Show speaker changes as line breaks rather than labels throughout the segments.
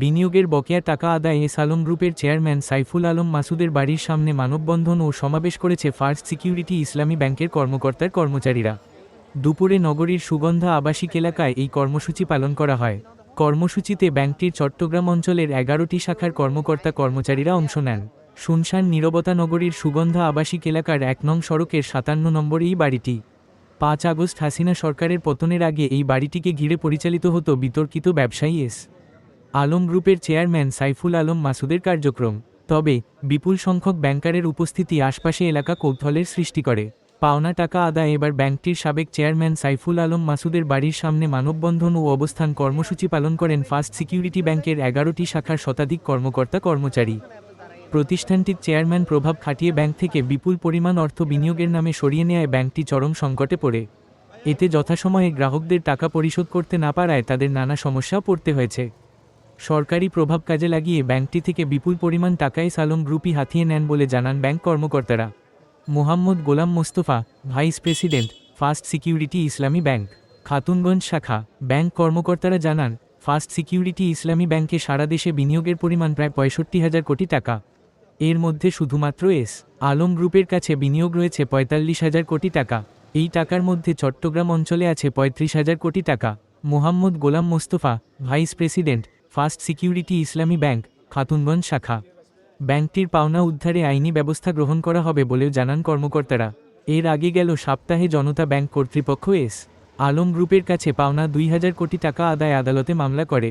বিনিয়োগের বকেয়া টাকা আদায়ে এস আলম গ্রুপের চেয়ারম্যান সাইফুল আলম মাসুদের বাড়ির সামনে মানববন্ধন ও সমাবেশ করেছে ফার্স্ট সিকিউরিটি ইসলামী ব্যাংকের কর্মকর্তার কর্মচারীরা। দুপুরে নগরীর সুগন্ধা আবাসিক এলাকায় এই কর্মসূচি পালন করা হয়। কর্মসূচিতে ব্যাংকটির চট্টগ্রাম অঞ্চলের এগারোটি শাখার কর্মকর্তা কর্মচারীরা অংশ নেন। শুনশান নীরবতা নগরীর সুগন্ধা আবাসিক এলাকার এক নং সড়কের সাতান্ন নম্বর এই বাড়িটি। পাঁচ আগস্ট হাসিনা সরকারের পতনের আগে এই বাড়িটিকে ঘিরে পরিচালিত হতো বিতর্কিত ব্যবসায়ী এস। আলম গ্রুপের চেয়ারম্যান সাইফুল আলম মাসুদের কার্যক্রম। তবে, বিপুল সংখ্যক ব্যাংকারের উপস্থিতি আশপাশে এলাকা কৌতূহলের সৃষ্টি করে। পাওনা টাকা আদায় এবার ব্যাংকটির সাবেক চেয়ারম্যান সাইফুল আলম মাসুদের বাড়ির সামনে মানববন্ধন ও অবস্থান কর্মসূচি পালন করেন ফার্স্ট সিকিউরিটি ব্যাংকের এগারোটি শাখার শতাধিক কর্মকর্তা কর্মচারী। প্রতিষ্ঠানটির চেয়ারম্যান প্রভাব খাটিয়ে ব্যাংক থেকে বিপুল পরিমাণ অর্থ বিনিয়োগের নামে সরিয়ে নেয় ব্যাংকটি চরম সংকটে পড়ে। এতে যথাসময়ে গ্রাহকদের টাকা পরিশোধ করতে না পারায় তাদের নানা সমস্যাও পড়তে হয়েছে। সরকারি প্রভাব কাজে লাগিয়ে ব্যাংকটি থেকে বিপুল পরিমাণ টাকায় সালম গ্রুপই হাতিয়ে নেন বলে জানান ব্যাংক কর্মকর্তারা। Mohammad Golam Mostafa, vice president, first security Islami bank, Khatunganj শাখা, ব্যাংক কর্মকর্তারা জানান, ফার্স্ট সিকিউরিটি ইসলামী ব্যাংকে সারা দেশে বিনিয়োগের পরিমাণ প্রায় পঁয়ষট্টি হাজার কোটি টাকা। এর মধ্যে শুধুমাত্র এস আলম গ্রুপের কাছে বিনিয়োগ রয়েছে পঁয়তাল্লিশ হাজার কোটি টাকা। এই টাকার মধ্যে চট্টগ্রাম অঞ্চলে আছে পঁয়ত্রিশ হাজার কোটি টাকা। Mohammad Golam Mostafa, vice president first security Islami bank, Khatunganj শাখা। ব্যাংকটির পাওনা উদ্ধারে আইনি ব্যবস্থা গ্রহণ করা হবে বলেও জানান কর্মকর্তারা। এর আগে গেল সপ্তাহে জনতা ব্যাংক কর্তৃপক্ষ এস আলম গ্রুপের কাছে পাওনা দুই হাজার কোটি টাকা আদায় আদালতে মামলা করে।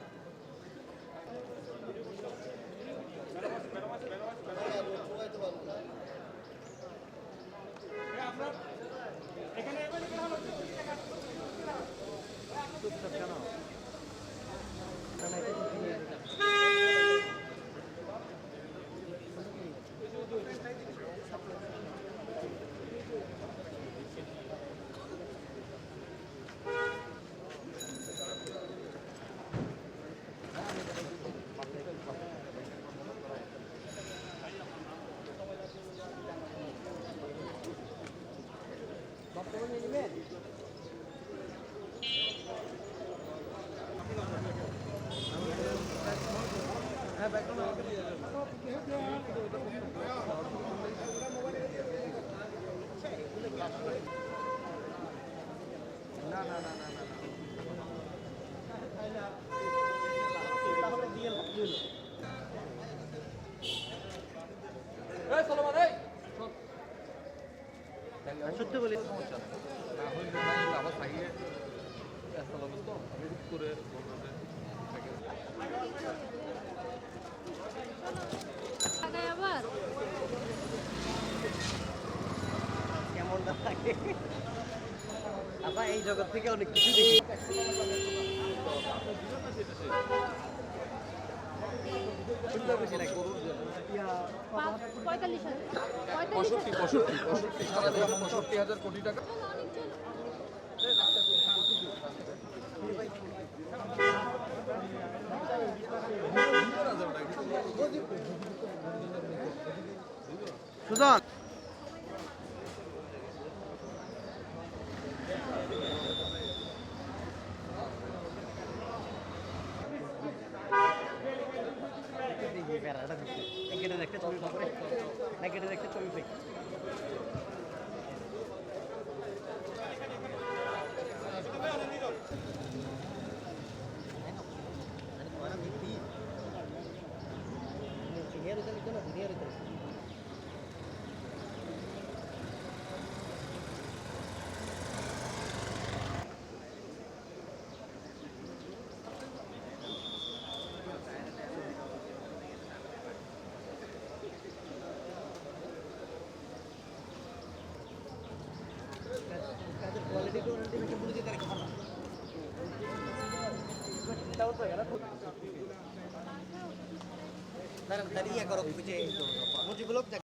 আমাগুলো উড়াই লাভ নাই ভাইয়া থাকি ভাইয়া ভাই এই এই সলমান এই
সত্যি বলি
লাগাই
আপা এই জগৎ থেকে অনেক কিছু দেখি।
পঁয়ষট্টি হাজার কোটি টাকা।
একটা ছবি পাবে দেখতে ছবি পাই দাঁড়িয়ে করো বুঝে মুজিবুলক